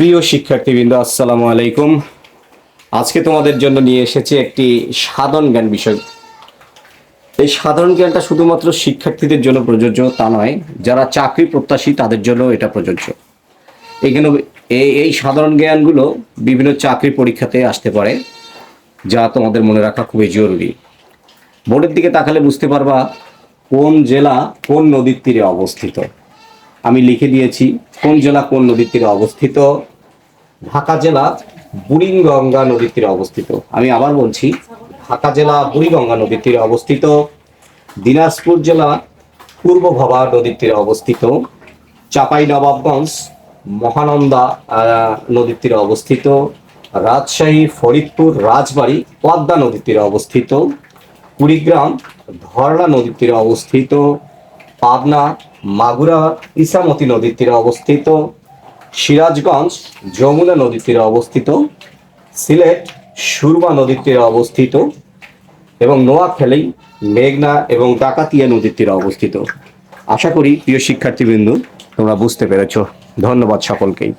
প্রিয় শিক্ষার্থীবৃন্দ, আসসালামু আলাইকুম। আজকে তোমাদের জন্য নিয়ে এসেছি একটি সাধারণ জ্ঞান বিষয়। এই সাধারণ জ্ঞানটা শুধুমাত্র শিক্ষার্থীদের জন্য প্রযোজ্য তা নয়, যারা চাকরি প্রত্যাশী তাদের জন্য এটা প্রযোজ্য। এখানে এই এই সাধারণ জ্ঞানগুলো বিভিন্ন চাকরি পরীক্ষাতে আসতে পারে, যা তোমাদের মনে রাখা খুবই জরুরি। বোর্ডের দিকে তাকালে বুঝতে পারবা কোন জেলা কোন নদীর তীরে অবস্থিত। আমি লিখে দিয়েছি, কোন জেলা কোন নদীর তীরে অবস্থিত? ঢাকা জেলা বুড়িগঙ্গা নদীর তীরে অবস্থিত। আমি আবার বলছি, ঢাকা জেলা বুড়িগঙ্গা নদীর তীরে অবস্থিত। দিনাজপুর জেলা পূর্ব ভবা নদীর তীরে অবস্থিত। চাপাই নবাবগঞ্জ, মহানন্দা নদীর তীরে অবস্থিত। রাজশাহী, ফরিদপুর, রাজবাড়ী, পদ্মা নদীর তীরে অবস্থিত। কুড়িগ্রাম ধরলা নদীর তীরে অবস্থিত। পাবনা মাগুরা ইসামতি নদীর তীরে অবস্থিত, সিরাজগঞ্জ যমুনা নদীর তীরে অবস্থিত, সিলেট সুরমা নদীর তীরে অবস্থিত এবং নোয়াখালী, মেঘনা এবং ডাকাতিয়া নদীর তীরে অবস্থিত। আশা করি প্রিয় শিক্ষার্থীবৃন্দ, তোমরা বুঝতে পেরেছ। ধন্যবাদ সকলকেই।